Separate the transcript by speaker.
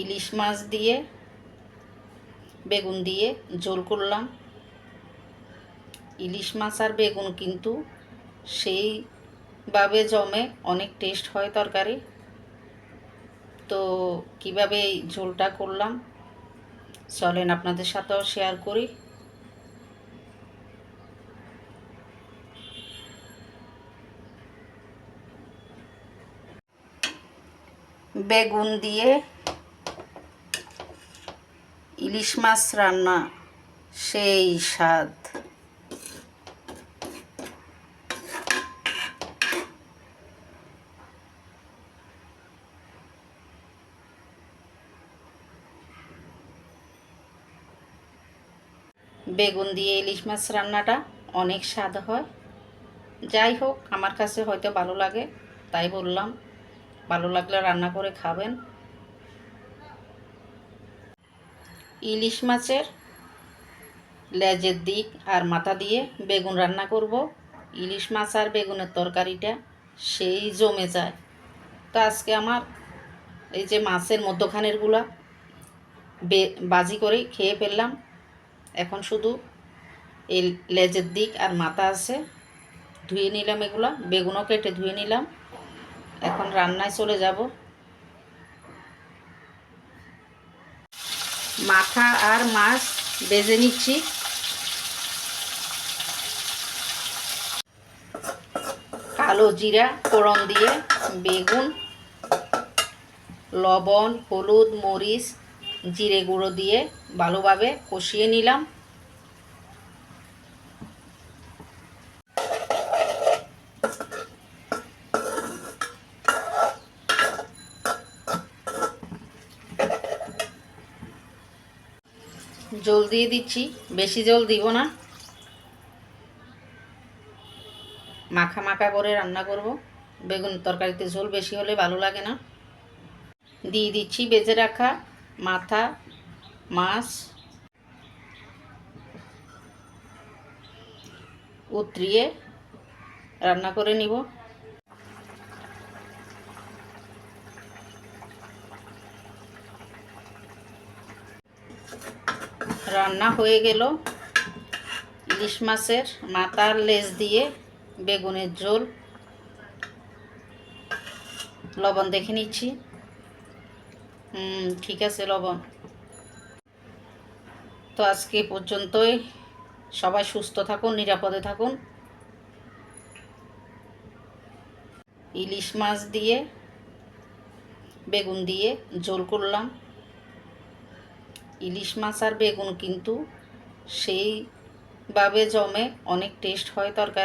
Speaker 1: ইলিশ মাছ দিয়ে, বেগুন দিয়ে ঝোল করলাম। ইলিশ মাছ আর বেগুন কিন্তু সেইভাবে জমে, অনেক টেস্ট হয় তরকারি। তো কীভাবে এই ঝোলটা করলাম, চলেন আপনাদের সাথেও শেয়ার করি। বেগুন দিয়ে ইলিশ মাছ রান্না, সেই স্বাদ। বেগুন দিয়ে ইলিশ মাছ রান্নাটা অনেক স্বাদ হয়। যাই হোক, আমার কাছে হয়তো ভালো লাগে, তাই বললাম। ভালো লাগলে রান্না করে খাবেন। ইলিশ মাছের লেজের দিক আর মাথা দিয়ে বেগুন রান্না করব। ইলিশ মাছ আর বেগুনের তরকারিটা সেই জমে যায়। তো আজকে আমার এই যে মাছের মধ্যখানেরগুলা বে, বাজি করে খেয়ে ফেললাম। এখন শুধু এই লেজের দিক আর মাথা আছে। ধুয়ে নিলাম এগুলা। বেগুনও কেটে ধুয়ে নিলাম। এখন রান্নায় চলে যাব। মাথা আর মাছ বেজে নিচ্ছি। কালো জিরা, ফোড়ন দিয়ে বেগুন, লবণ, হলুদ, মরিচ, জিরে গুঁড়ো দিয়ে ভালোভাবে কষিয়ে নিলাম। জল দিয়ে দিচ্ছি, বেশি জল দিব না। মাখা মাখা করে রান্না করব। বেগুন তরকারিতে ঝোল বেশি হলে ভালো লাগে না। দিয়ে দিচ্ছি বেজে রাখা মাথা, মাছ, উতরিয়ে রান্না করে নিব। রান্না হয়ে গেল। ইলিশ মাছের মাথার লেজ দিয়ে বেগুনের ঝোল। লবণ দেখে নিচ্ছি। ঠিক আছে লবণ। তো আজকে পর্যন্তই। সবাই সুস্থ থাকুন, নিরাপদে থাকুন। ইলিশ মাছ দিয়ে, বেগুন দিয়ে ঝোল করলাম। ইলিশ মাছ আর বেগুন কিন্তু সেইভাবে জমে অনেক টেস্ট হয় তরকারি।